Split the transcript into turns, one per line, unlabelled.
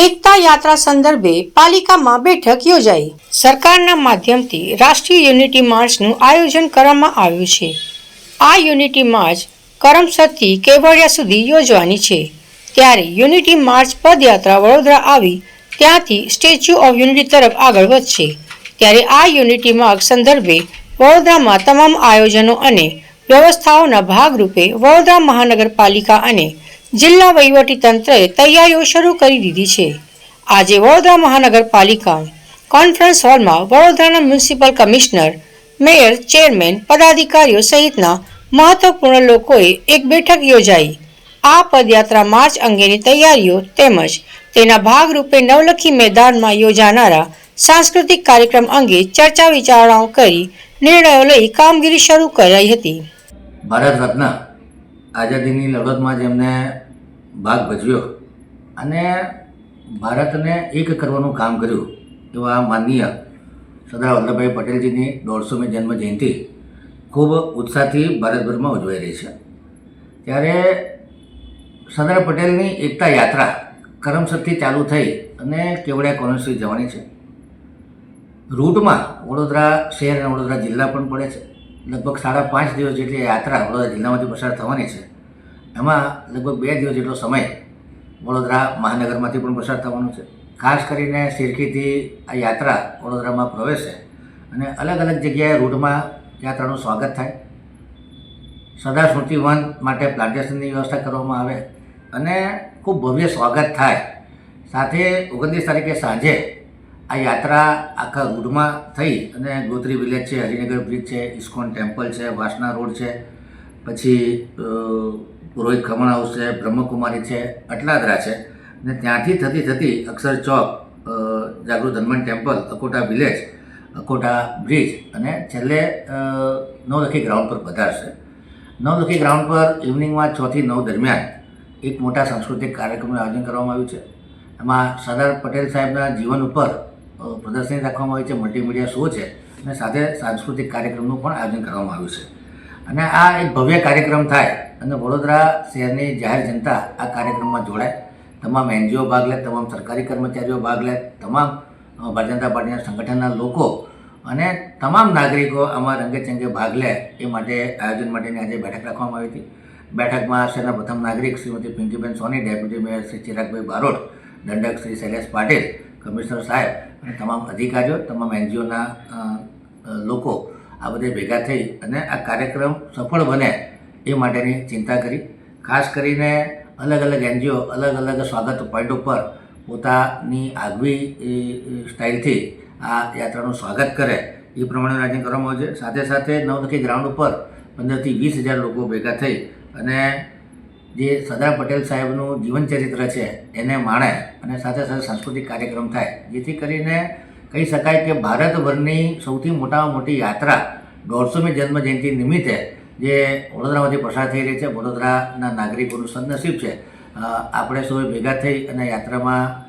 એકતા યાત્રા સંદર્ભે પાલિકામાં બેઠક યોજાઈ. સરકારના માધ્યમથી રાષ્ટ્રીય યુનિટી માર્ચનું આયોજન કરવામાં આવ્યું છે. આ યુનિટી માર્ચ કરમસદથી કેવડિયા સુધી યોજવાની છે. ત્યારે યુનિટી માર્ચ પદયાત્રા વડોદરા આવી ત્યાંથી સ્ટેચ્યુ ઓફ યુનિટી તરફ આગળ વધશે. ત્યારે આ યુનિટી માર્ચ સંદર્ભે વડોદરામાં તમામ આયોજનો અને વ્યવસ્થાઓના ભાગરૂપે વડોદરા મહાનગરપાલિકા અને જિલ્લા વહીવટી તંત્રએ તૈયારીઓ શરૂ કરી દીધી છે. આજે વડોદરા મહાનગરપાલિકા કોન્ફરન્સ હોલમાં વડોદરાના મ્યુનિસિપલ કમિશનર, મેયર, ચેરમેન, પદાધિકારીઓ સહિતના મહત્વપૂર્ણ લોકોએ એક બેઠક યોજાઈ. આ પદયાત્રા માર્ચ અંગેની તૈયારીઓ તેમજ તેના ભાગરૂપે નવલખી મેદાનમાં યોજાનારા સાંસ્કૃતિક કાર્યક્રમ અંગે ચર્ચા વિચારણાઓ કરી નિર્ણયો લઈ કામગીરી શરૂ કરાઈ હતી.
ભારત રત્ન આઝાદીની લડતમાં જેમને ભાગ ભજવ્યો અને ભારતને એક કરવાનું કામ કર્યું એવા માનનીય સરદાર વલ્લભભાઈ પટેલજીની દોઢસોમી જન્મ જયંતિ ખૂબ ઉત્સાહથી ભારતભરમાં ઉજવાઈ રહી છે. ત્યારે સરદાર પટેલની એકતા યાત્રા કરમસદથી ચાલુ થઈ અને કેવડિયા કોલેજ જવાની છે. રૂટમાં વડોદરા શહેર અને વડોદરા જિલ્લા પણ પડે છે. લગભગ સાડા પાંચ દિવસ જેટલી યાત્રા વડોદરા જિલ્લામાંથી પસાર થવાની છે. એમાં લગભગ બે દિવસ જેટલો સમય વડોદરા મહાનગરમાંથી પણ પસાર થવાનો છે. ખાસ કરીને સિરકીથી આ યાત્રા વડોદરામાં પ્રવેશે અને અલગ અલગ જગ્યાએ રૂટમાં યાત્રાનું સ્વાગત થાય. સદા સ્મૃતિવન માટે પ્લાન્ટેશનની વ્યવસ્થા કરવામાં આવે અને ખૂબ ભવ્ય સ્વાગત થાય. સાથે ઓગણત્રીસ તારીખે સાંજે આ યાત્રા આખા રૂટમાં થઈ અને ગોત્રી વિલેજ છે, હરિનગર બ્રિજ છે, ઇસ્કોન ટેમ્પલ છે, વાસના રોડ છે. પછી પુરોહિત ખમણ હાઉસ છે, બ્રહ્મકુમારી છે, અટલાદરા છે. અને ત્યાંથી થતી થતી Akshar Chowk Jagrut Hanuman temple, Akota village, Akota bridge અને છેલ્લે નવલખી ગ્રાઉન્ડ પર પધારશે. નવલખી ગ્રાઉન્ડ પર ઇવનિંગમાં છથી નવ દરમિયાન એક મોટા સાંસ્કૃતિક કાર્યક્રમનું આયોજન કરવામાં આવ્યું છે. એમાં સરદાર પટેલ સાહેબના જીવન ઉપર પ્રદર્શની રાખવામાં આવી છે મલ્ટીમીડિયા શો છે અને સાથે સાંસ્કૃતિક કાર્યક્રમનું પણ આયોજન કરવામાં આવ્યું છે. અને આ એક ભવ્ય કાર્યક્રમ થાય અને વડોદરા શહેરની જાહેર જનતા આ કાર્યક્રમમાં જોડાય. તમામ એનજીઓ ભાગ લે, તમામ સરકારી કર્મચારીઓ ભાગ લે, તમામ ભારતીય જનતા પાર્ટીના સંગઠનના લોકો અને તમામ નાગરિકો આમાં રંગેચંગે ભાગ લે એ માટે આયોજન માટેની આજે બેઠક રાખવામાં આવી હતી. બેઠકમાં શહેરના પ્રથમ નાગરિક શ્રીમતી પિંકીબેન સોની, ડેપ્યુટી મેયર શ્રી ચિરાગભાઈ બારોટ, દંડક શ્રી શૈલેષ પાટીલ, કમિશનર સાહેબ અને તમામ અધિકારીઓ, તમામ એનજીઓના લોકો આ બધે ભેગા થઈ અને આ કાર્યક્રમ સફળ બને એ માટેની ચિંતા કરી. ખાસ કરીને અલગ અલગ એનજીઓ, અલગ અલગ સ્વાગત પોઈન્ટ ઉપર પોતાની આગવી સ્ટાઇલથી આ યાત્રાનું સ્વાગત કરે એ પ્રમાણે આયોજન કરવામાં આવે છે. સાથે સાથે નવલખી ગ્રાઉન્ડ ઉપર પંદરથી વીસ હજાર લોકો ભેગા થઈ અને જે સરદાર પટેલ સાહેબનું જીવન ચરિત્ર છે એને માણે અને સાથે સાથે સાંસ્કૃતિક કાર્યક્રમ થાય. જેથી કરીને કહી શકાય કે ભારતભરની સૌથી મોટામાં મોટી યાત્રા દોઢસોમી જન્મ જયંતિ નિમિત્તે જે વડોદરામાંથી પસાર થઈ રહી છે. વડોદરાના નાગરિકોનું સદનસીબ છે. આપણે સૌએ ભેગા થઈ અને યાત્રામાં